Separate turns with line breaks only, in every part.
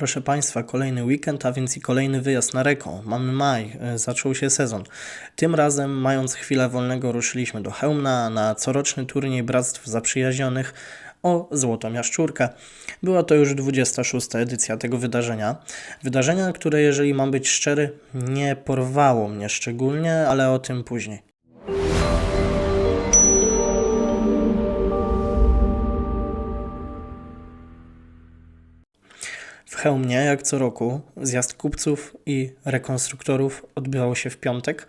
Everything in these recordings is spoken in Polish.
Proszę Państwa, kolejny weekend, a więc i kolejny wyjazd na Reką. Mamy maj, e, zaczął się sezon. Tym razem, mając chwilę wolnego, ruszyliśmy do Chełmna na coroczny turniej Bractw Zaprzyjaźnionych o Złotą Jaszczurkę. Była to już 26. edycja tego wydarzenia. Wydarzenia, które, jeżeli mam być szczery, nie porwało mnie szczególnie, ale o tym później. Chełmnie, jak co roku, zjazd kupców i rekonstruktorów odbywał się w piątek.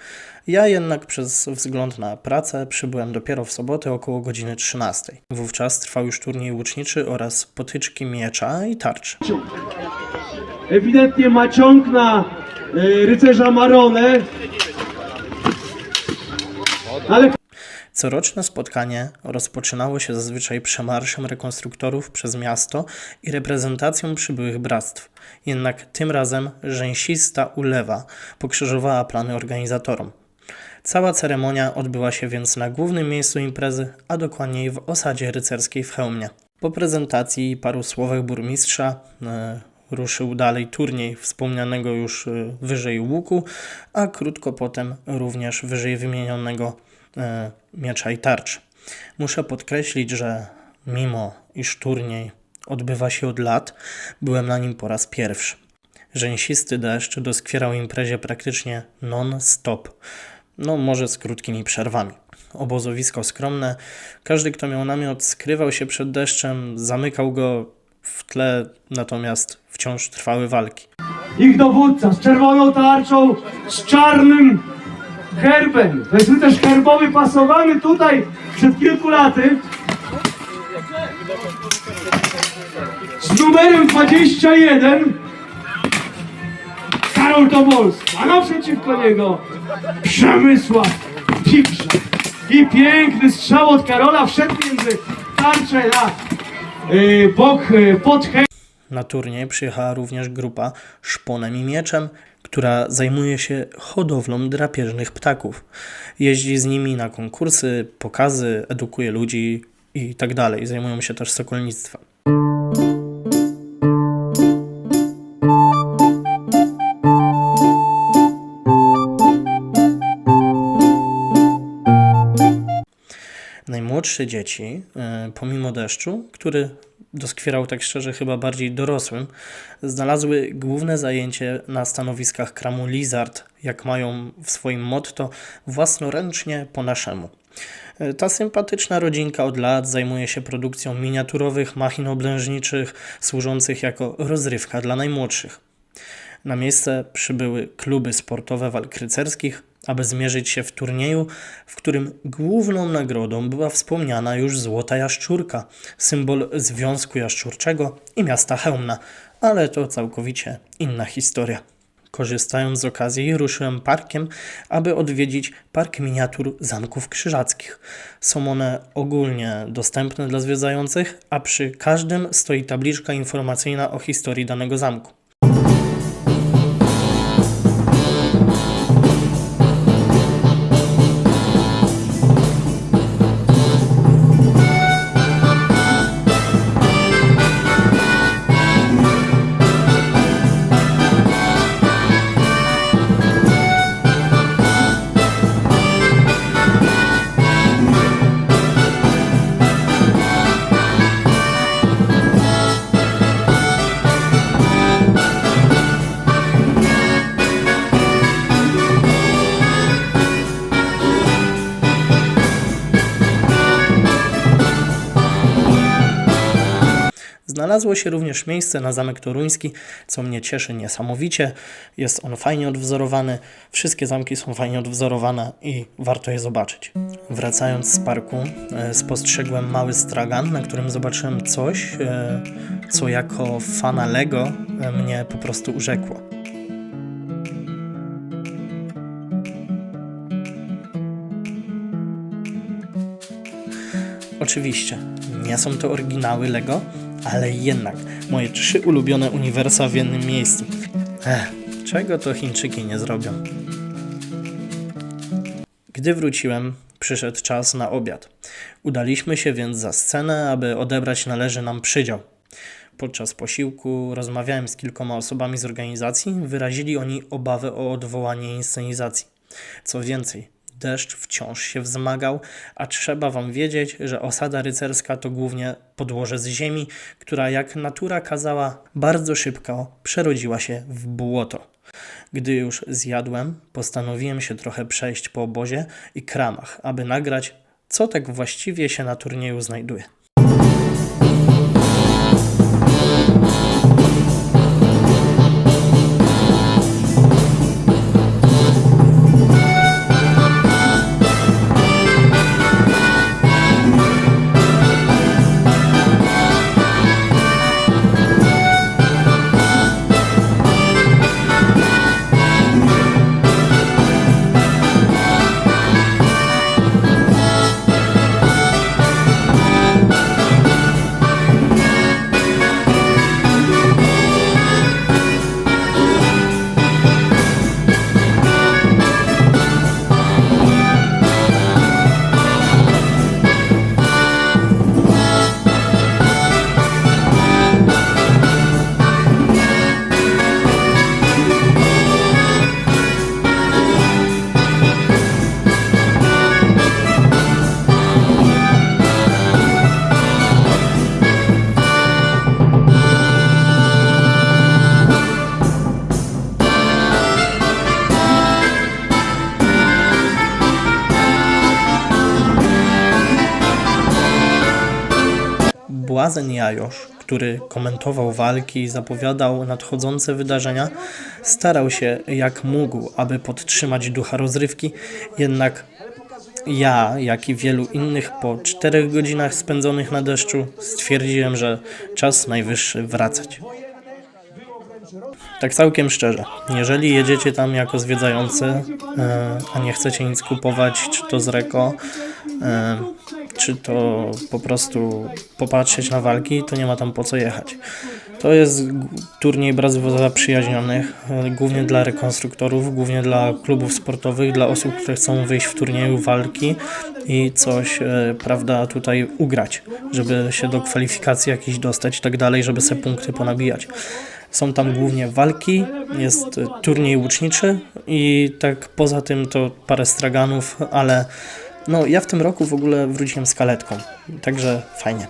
Ja jednak przez wzgląd na pracę przybyłem dopiero w sobotę około godziny 13. Wówczas trwał już turniej łuczniczy oraz potyczki miecza i tarczy.
Ewidentnie ma ciąg na e, rycerza Maronę. Ale
Coroczne spotkanie rozpoczynało się zazwyczaj przemarszem rekonstruktorów przez miasto i reprezentacją przybyłych bractw. Jednak tym razem rzęsista ulewa pokrzyżowała plany organizatorom. Cała ceremonia odbyła się więc na głównym miejscu imprezy, a dokładniej w osadzie rycerskiej w Chełmie. Po prezentacji i paru słowach burmistrza e, ruszył dalej turniej wspomnianego już e, wyżej łuku, a krótko potem również wyżej wymienionego miecza i tarcz. Muszę podkreślić, że mimo iż turniej odbywa się od lat, byłem na nim po raz pierwszy. Rzęsisty deszcz doskwierał imprezie praktycznie non-stop, no może z krótkimi przerwami. Obozowisko skromne, każdy kto miał namiot skrywał się przed deszczem, zamykał go w tle, natomiast wciąż trwały walki.
ich dowódca z czerwoną tarczą, z czarnym herbem. To jest herbowy pasowany tutaj przed kilku laty. Z numerem 21 Karol Tobolski, a naprzeciwko niego Przemysław Piprza. I piękny strzał od Karola wszedł między tarczę na y, bok y, pod.
Na turniej przyjechała również grupa Szponem i Mieczem, która zajmuje się hodowlą drapieżnych ptaków. Jeździ z nimi na konkursy, pokazy, edukuje ludzi i tak. Zajmują się też sokolnictwem. Najmłodsze dzieci, e, pomimo deszczu, który doskwierał tak szczerze chyba bardziej dorosłym, znalazły główne zajęcie na stanowiskach kramu Lizard, jak mają w swoim motto własnoręcznie po naszemu. E, Ta sympatyczna rodzinka od lat zajmuje się produkcją miniaturowych machin oblężniczych, służących jako rozrywka dla najmłodszych. Na miejsce przybyły kluby sportowe walk rycerskich, aby zmierzyć się w turnieju, w którym główną nagrodą była wspomniana już Złota Jaszczurka, symbol Związku Jaszczurczego i miasta Chełmna, ale to całkowicie inna historia. Korzystając z okazji, ruszyłem parkiem, aby odwiedzić park miniatur zamków krzyżackich. Są one ogólnie dostępne dla zwiedzających, a przy każdym stoi tabliczka informacyjna o historii danego zamku. Znalazło się również miejsce na Zamek Toruński, co mnie cieszy niesamowicie. Jest on fajnie odwzorowany, wszystkie zamki są fajnie odwzorowane i warto je zobaczyć. Wracając z parku, e, spostrzegłem mały stragan, na którym zobaczyłem coś, e, co jako fana Lego e, mnie po prostu urzekło. Oczywiście, nie są to oryginały Lego, ale jednak moje trzy ulubione uniwersa w jednym miejscu. Ech, czego to Chińczyki nie zrobią? Gdy wróciłem, przyszedł czas na obiad. Udaliśmy się więc za scenę, aby odebrać należy nam przydział. Podczas posiłku rozmawiałem z kilkoma osobami z organizacji, wyrazili oni obawę o odwołanie inscenizacji. Co więcej, deszcz wciąż się wzmagał, a trzeba wam wiedzieć, że osada rycerska to głównie podłoże z ziemi, która jak natura kazała, bardzo szybko przerodziła się w błoto. Gdy już zjadłem, postanowiłem się trochę przejść po obozie i kramach, aby nagrać, co tak właściwie się na turnieju znajduje. Błazen Jajosz, który komentował walki i zapowiadał nadchodzące wydarzenia, starał się jak mógł, aby podtrzymać ducha rozrywki, jednak ja, jak i wielu innych po czterech godzinach spędzonych na deszczu, stwierdziłem, że czas najwyższy wracać. Tak całkiem szczerze, jeżeli jedziecie tam jako zwiedzający, e, a nie chcecie nic kupować, czy to z Reko, e, czy to po prostu popatrzeć na walki, to nie ma tam po co jechać. To jest turniej bardzo zaprzyjaźnionych, e, głównie dla rekonstruktorów, głównie dla klubów sportowych, dla osób, które chcą wyjść w turnieju walki i coś, e, prawda, tutaj ugrać, żeby się do kwalifikacji jakichś dostać i tak dalej, żeby sobie punkty ponabijać. Są tam głównie walki, jest e, turniej łuczniczy i tak poza tym to parę straganów, ale no ja w tym roku w ogóle wróciłem z kaletką, także fajnie.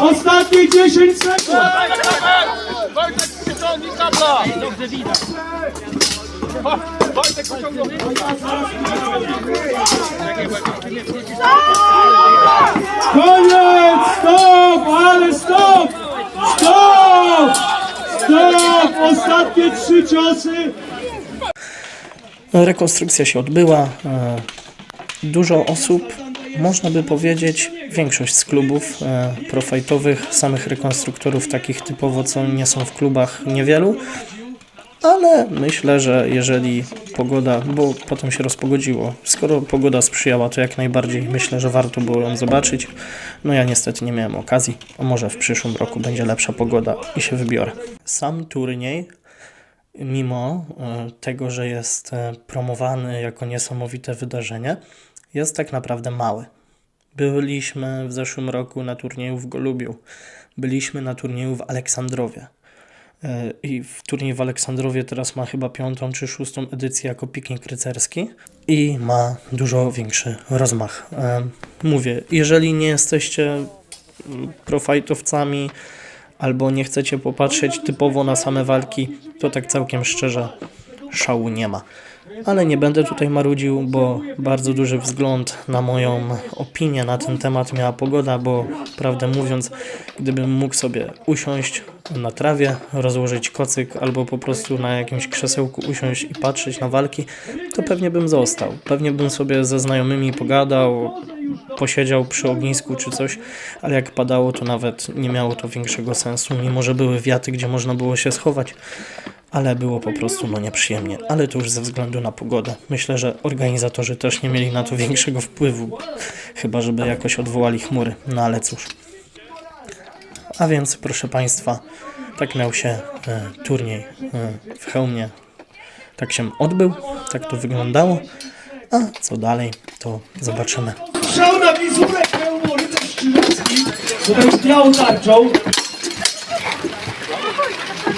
Ostatnie 10 sekund!
Wojtek przyciągnij kabla! Dobrze widać. Wojtek przyciągnął.
Koniec! Stop! Ale stop! Stop! Stop! Ostatnie trzy ciosy!
No, Rekonstrukcja się odbyła. Dużo osób, można by powiedzieć, większość z klubów e, profajtowych, samych rekonstruktorów takich typowo, co nie są w klubach, niewielu. Ale myślę, że jeżeli pogoda, bo potem się rozpogodziło, skoro pogoda sprzyjała, to jak najbardziej myślę, że warto było ją zobaczyć. No ja niestety nie miałem okazji, a może w przyszłym roku będzie lepsza pogoda i się wybiorę. Sam turniej mimo e, tego, że jest e, promowany jako niesamowite wydarzenie, jest tak naprawdę mały. Byliśmy w zeszłym roku na turnieju w Golubiu, byliśmy na turnieju w Aleksandrowie. E, I w turniej w Aleksandrowie teraz ma chyba piątą czy szóstą edycję jako piknik rycerski i ma dużo większy rozmach. E, Mówię, jeżeli nie jesteście profajtowcami, albo nie chcecie popatrzeć typowo na same walki, to tak całkiem szczerze szału nie ma. Ale nie będę tutaj marudził, bo bardzo duży wzgląd na moją opinię na ten temat miała pogoda, bo prawdę mówiąc, gdybym mógł sobie usiąść na trawie, rozłożyć kocyk albo po prostu na jakimś krzesełku usiąść i patrzeć na walki, to pewnie bym został. Pewnie bym sobie ze znajomymi pogadał, posiedział przy ognisku czy coś, ale jak padało, to nawet nie miało to większego sensu, mimo że były wiaty, gdzie można było się schować, ale było po prostu no nieprzyjemnie. Ale to już ze względu na pogodę. Myślę, że organizatorzy też nie mieli na to większego wpływu, chyba żeby jakoś odwołali chmury, no ale cóż. A więc, proszę Państwa, tak miał się e, turniej e, w Chełmie. Tak się odbył, tak to wyglądało. A co dalej, to zobaczymy.
Strzał na pełno rycerz. Tutaj z białą tarczą.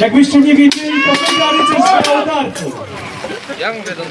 Jakbyście nie wiedzieli, to wygra rycerz strzałodarców.
Ja mówię do